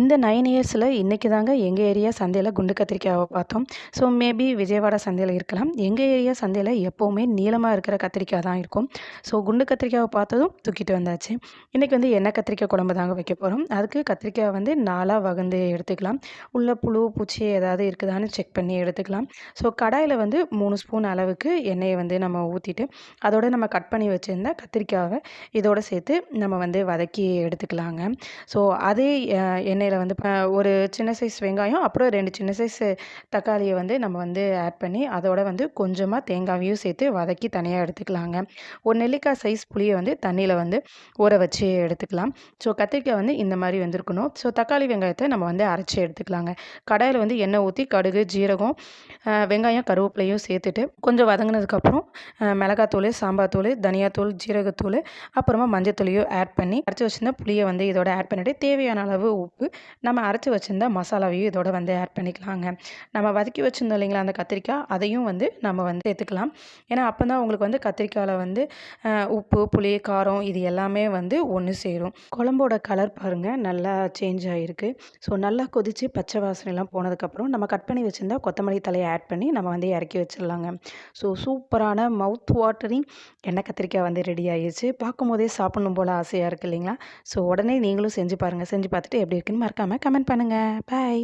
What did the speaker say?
இந்த நைன் இயர்ஸில் இன்றைக்கி தாங்க எங்கள் ஏரியா சந்தையில் குண்டு கத்திரிக்காவை பார்த்தோம். ஸோ மேபி விஜயவாடா சந்தையில் இருக்கலாம். எங்கள் ஏரியா சந்தையில் எப்போவுமே நீளமாக இருக்கிற கத்திரிக்காய் தான் இருக்கும். ஸோ குண்டு கத்திரிக்காவை பார்த்ததும் தூக்கிட்டு வந்தாச்சு. இன்றைக்கி வந்து எண்ணெய் கத்திரிக்காய் குழம்பு தாங்க வைக்க போகிறோம் அதுக்கு கத்திரிக்காய் வந்து நாலாக வகுந்து எடுத்துக்கலாம். உள்ள புழு பூச்சி ஏதாவது இருக்குதான்னு செக் பண்ணி எடுத்துக்கலாம். ஸோ கடாயில் வந்து மூணு ஸ்பூன் அளவுக்கு எண்ணெயை வந்து நம்ம ஊற்றிட்டு அதோட நம்ம கட் பண்ணி வச்சுருந்த கத்திரிக்காவை இதோடு சேர்த்து நம்ம வந்து வதக்கி எடுத்துக்கலாங்க. ஸோ அதே எண்ணெய் எண்ணெயில் வந்து ஒரு சின்ன சைஸ் வெங்காயம் அப்புறம் ரெண்டு சின்ன சைஸ் தக்காளியை வந்து நம்ம வந்து ஆட் பண்ணி அதோட வந்து கொஞ்சமாக தேங்காயையும் சேர்த்து வதக்கி தனியாக எடுத்துக்கலாங்க. ஒரு நெல்லிக்காய் சைஸ் புளியை வந்து தண்ணியில் வந்து ஊற வச்சு எடுத்துக்கலாம். ஸோ கத்திரிக்காய் வந்து இந்த மாதிரி வந்திருக்கணும். ஸோ தக்காளி வெங்காயத்தை நம்ம வந்து அரைச்சி எடுத்துக்கலாங்க. கடாயில் வந்து எண்ணெய் ஊற்றி கடுகு ஜீரகம் வெங்காயம் கருவேப்பிலையும் சேர்த்துட்டு கொஞ்சம் வதங்கினதுக்கப்புறம் மிளகாத்தூள் சாம்பார் தூள் தனியாத்தூள் ஜீரகத்தூள் அப்புறமா மஞ்சத்தூளையும் ஆட் பண்ணி அரைச்சி வச்சுருந்தா புளியை வந்து இதோட ஆட் பண்ணிவிட்டு தேவையான அளவு உப்பு நம்ம அரைச்சி வச்சுருந்த மசாலாவையும் இதோட வந்து ஆட் பண்ணிக்கலாங்க. நம்ம வதக்கி வச்சுருந்தோம் இல்லைங்களா அந்த கத்திரிக்காய்? அதையும் வந்து நம்ம வந்து எடுத்துக்கலாம் ஏன்னா அப்போ தான் உங்களுக்கு வந்து கத்திரிக்காயில் வந்து உப்பு புளி காரம் இது எல்லாமே வந்து ஒன்று சேரும். குழம்போட கலர் பாருங்கள் நல்லா சேஞ்ச் ஆகிருக்கு ஸோ நல்லா கொதித்து பச்சை வாசனைலாம் போனதுக்கப்புறம் நம்ம கட் பண்ணி வச்சுருந்தா கொத்தமல்லி தலையை ஆட் பண்ணி நம்ம வந்து இறக்கி வச்சிடலாங்க ஸோ சூப்பரான மவுத் வாட்டரிங் எண்ணெய் கத்திரிக்காய் வந்து ரெடி ஆகிடுச்சு பார்க்கும்போதே சாப்பிடணும் போல் ஆசையாக இருக்குது இல்லைங்களா? ஸோ உடனே நீங்களும் செஞ்சு பாருங்கள் செஞ்சு பார்த்துட்டு எப்படி இருக்குன்னு மறக்காமல் கமெண்ட் பண்ணுங்கள் பாய்